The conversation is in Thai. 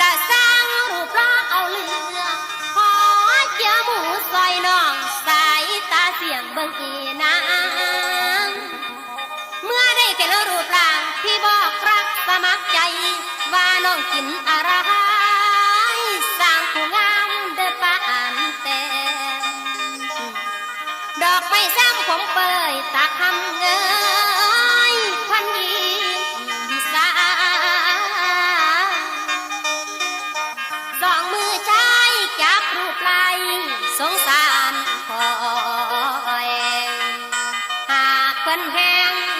ละางรูปร่าเอลืองอเจอหมูซอน้องสตาเสียงเบิ่นางเมื่อได้เป็นรูปร่างพี่บอกรักสมัครใจว่าน้องกินอะไรสร้างผู้งามเดินปานแต่ดอกไม้สร้าผมเปยต khinh khen.